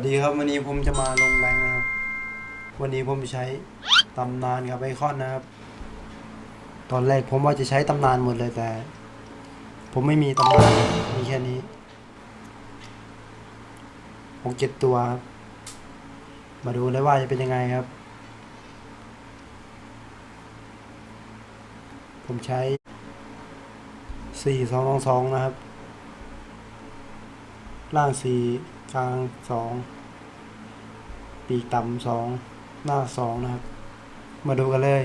วัสดีครับวันนี้ผมจะมาลงแรงนะครับ วันนี้ผมใช้ตำนานกับไอคอนนะครับ ตอนแรกผมว่าจะใช้ตำนานหมดเลยแต่ ผมไม่มีตำนานมีแค่นี้หกเจ็ดตัวครับ มาดูเลยว่าจะเป็นยังไงครับ ผมใช้สี่สองสองสองนะครับ ล่างสี่ กลางสองปีกต่ำสองหน้าสองนะครับ มาดูกันเลย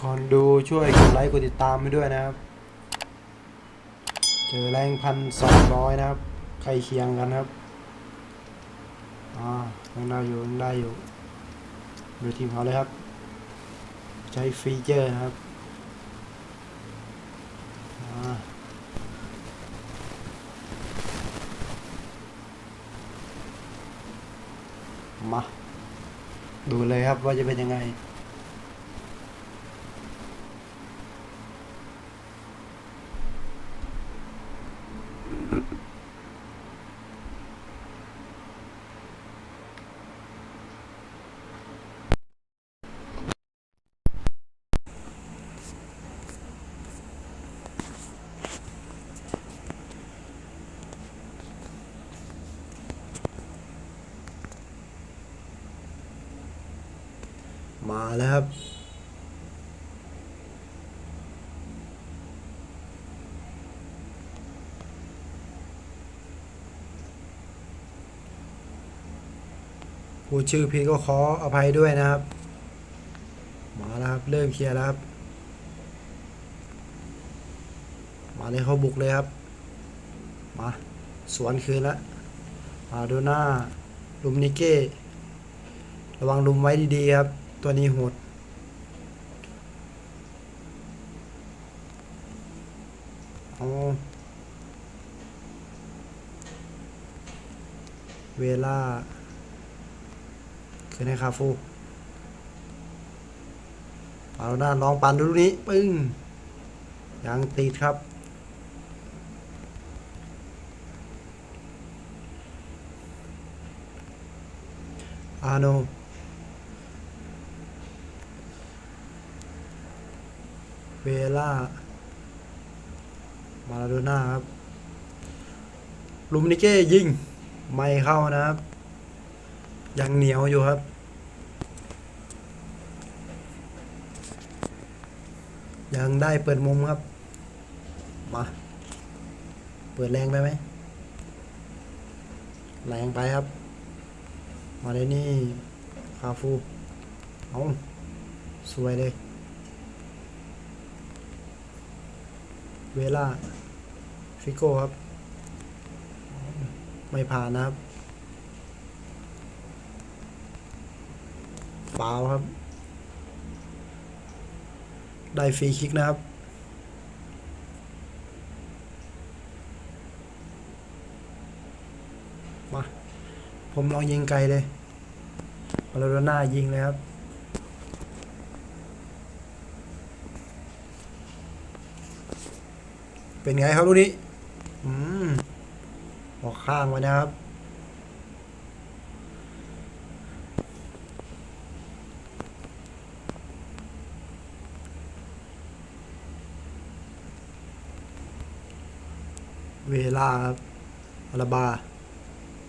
ก่อนดูช่วยกดไลค์กดติดตามไปด้วยนะครับ เจอแรงพันสองร้อยนะครับใกล้เคียงกันครับอ่ายังได้อยู่ยังได้อยู่ดูทีมเขาเลยครับ ใช้ฟีเจอร์นะครับมา ดูเลยครับว่าจะเป็นยังไง แล้วครับ ผู้ชื่อพีก็ขออภัยด้วยนะครับ มาแล้วครับ เริ่มเคลียร์แล้วครับ มาเลยเขาบุกเลยครับ มาสวนคืนล้วมาดูหน้าลุมนิเก้ระวังลุมไว้ดีๆครับ ตัวนี้โหดเอาเวลาคือในคาฟูปาโรน่าลองปันดูนี้ ปึ้ง ยังติดครับอาโน เวล่า มาลาโดน่าครับลุมนิเก้ยิง ไม่เข้านะครับ ยังเหนียวอยู่ครับ ยังได้เปิดมุมครับ มา เปิดแรงไปไหม แรงไปครับ มาเลยนี่คาฟู เอาสวยเลย เวลาฟิโก้ครับ ไม่ผ่านนะครับฟาวครับ ได้ฟรีคิกนะครับ มา ผมลองยิงไกลเลยมาโลโดน่ายิงเลยครับ เป็นไงครับลูกนี้ อืมออกข้างไว้นะครับ เวลาครับอาราบา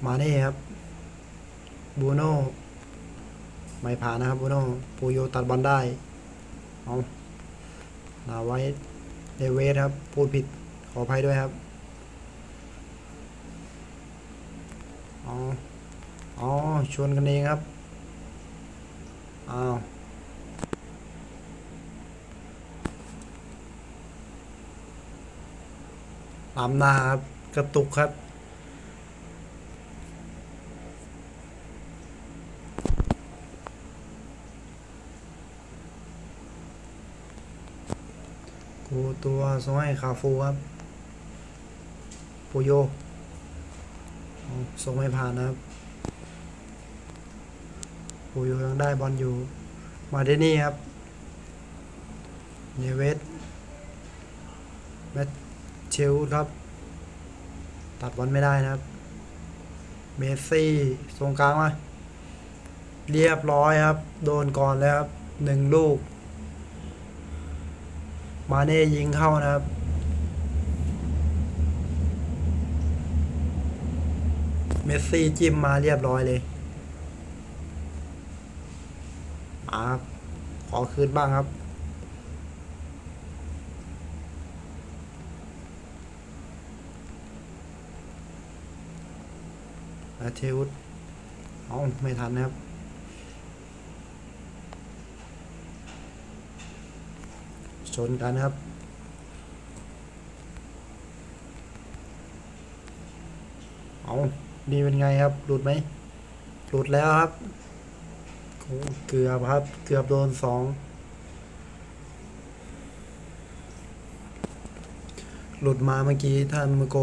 มาเน่ครับ บูโน่ ไม่ผ่านนะครับบูโน่ปูโยตัดบอลได้ เอาลาไว้เดเวสครับ พูดผิด ขออภัยด้วยครับ อ๋อ อ๋อ ชวนกันเองครับ อ้าวลำหน้าครับ กระตุกครับกูตัวซอยคาฟูครับ ปูโยส่งไม่ผ่านนะครับปูโยยังได้บอลอยู่ มาเดนี่ครับเนเวสแมทเชลครับ ตัดบอลไม่ได้นะครับ เมสซี่ตรงกลางมา เรียบร้อยครับ โดนก่อนแล้วครับหนึ่งลูก มาเน่ยิงเข้านะครับ เมสซี่จิ้มมาเรียบร้อยเลยมาครับขอคืนบ้างครับ อาเทวุฒเอาไม่ทันนะครับชนกันครับเอา นี่เป็นไงครับ หลุดไหม หลุดแล้วครับ เกือบครับ เกือบโดนสอง หลุดมาเมื่อกี้ท่านมือโก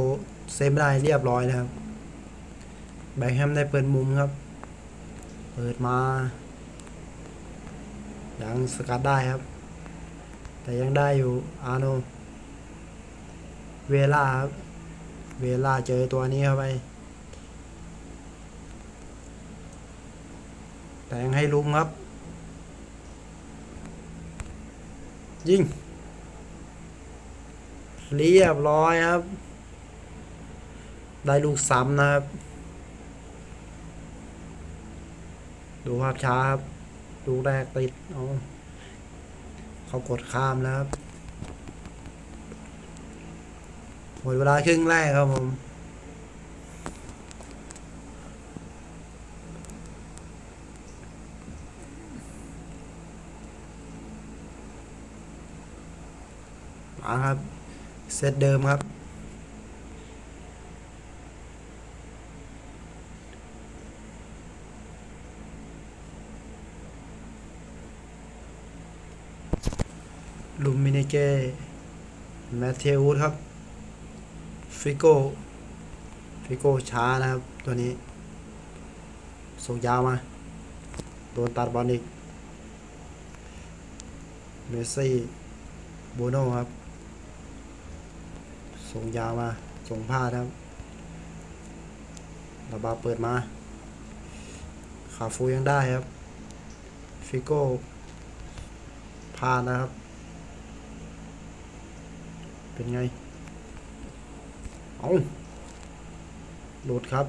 เซฟได้เรียบร้อยนะครับ แบ็คแฮมได้เปิดมุมครับ เปิดมา ยังสกัดได้ครับ แต่ยังได้อยู่ อาโน เวลาครับ เวลาเจอตัวนี้เข้าไป แต่งให้ลุมครับ ยิง เรียบร้อยครับ ได้ลูกซ้ำนะครับ ดูภาพช้าครับดูกแรกติดเอาเขากดข้ามแล้วครับหมดเวลาครึ่งแรกครับผม ครับ เซตเดิมครับ ลูมินิเกแมทเทวูดครับ ฟิโก้ ฟิโก้ช้านะครับ ตัวนี้ ส่งยาวมา โดนตัดบอลอีก เมสซี่ โบโน่ครับ ส่งยาวมา ส่งพลาดครับระบาเปิดมา ขาฟูยังได้ครับ ฟิโก้พลาดนะครับ เป็นไง เอาหลุดครับ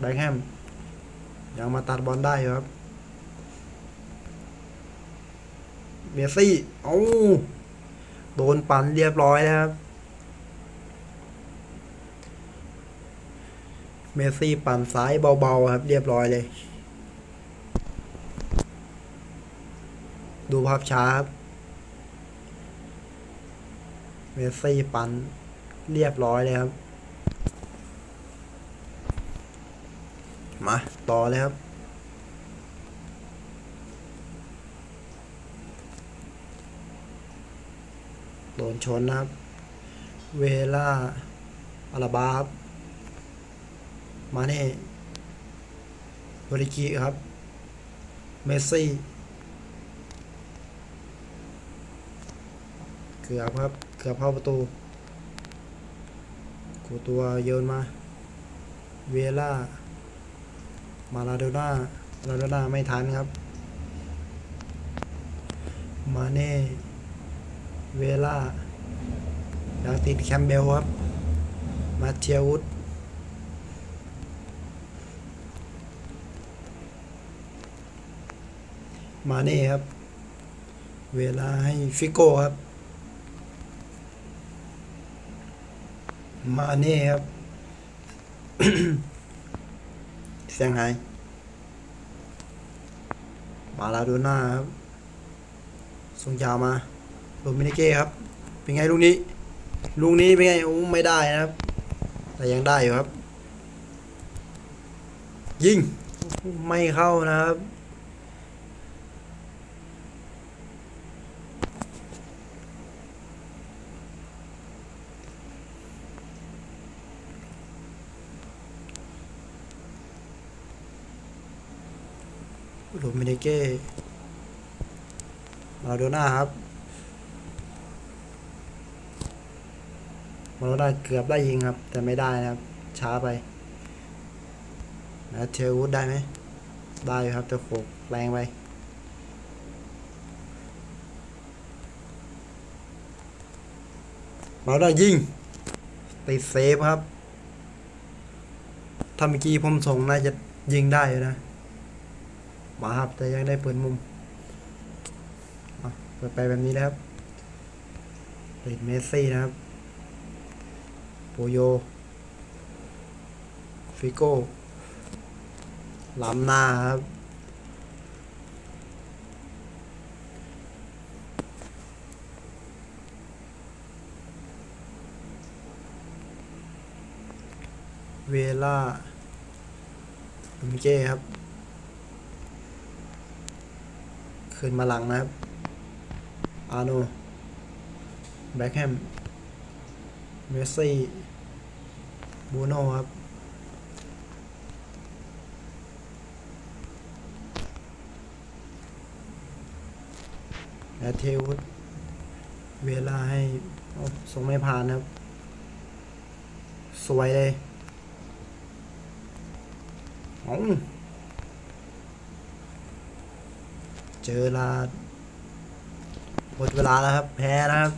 แบ็คแฮม ยังมาตัดบอลได้ครับ เมสซี่ เอาโดนปั่นเรียบร้อยแล้วครับ เมสซี่ปั่นซ้ายเบาๆครับ เรียบร้อยเลย ดูภาพช้าครับ เมสซี่ปั่นเรียบร้อยเลยครับ มาต่อเลยครับโดนชนนะครับ เวลาอาราบาครับ มาเน่บริกิครับ เมสซี่ เกือบครับ เกือบเข้าประตู กูตัวโยนมา เวล่า มาลาโดน่าลาโดน่าไม่ทันครับ มาเน่ เวล่ายังติดแคมเบลครับ มาเทียวุฒ มาเน่ครับ เวลาให้ฟิโก้ครับ มาเน่ครับเซี่ยงไฮ้มาลาโดน่าครับส่งยาวมาโดมินิเก้ครับ เป็นไงลูกนี้ ลูกนี้เป็นไงโอ้ไม่ได้นะครับ แต่ยังได้อยู่ครับ ยิง ไม่เข้านะครับ ลูมินิเก้มาโดน่าครับ มาโดน่าเกือบได้ยิงครับ แต่ไม่ได้นะครับ ช้าไปแล้วเทลวูดได้ไหม ได้ครับแต่โขกแรงไปมาได้ยิงติดเซฟครับ ถ้าเมื่อกี้ผมส่งน่าจะยิงได้อยู่นะ มาครับแต่ยังได้เปิดมุมเปิดไปแบบนี้นะครับติดเมสซี่นะครับโปโย ฟิโก้ล้ำหน้าครับเวล่าลุมเก้ครับ ขึ้นมาหลังนะครับ อาโนแบ็คแฮม เมสซี่ บูโน่ครับ แอเทวุดเวลาให้ส่งไม่ผ่านนะครับ สวยเลยเอา เจอลาหมดเวลาแล้วครับ แพ้นะครับ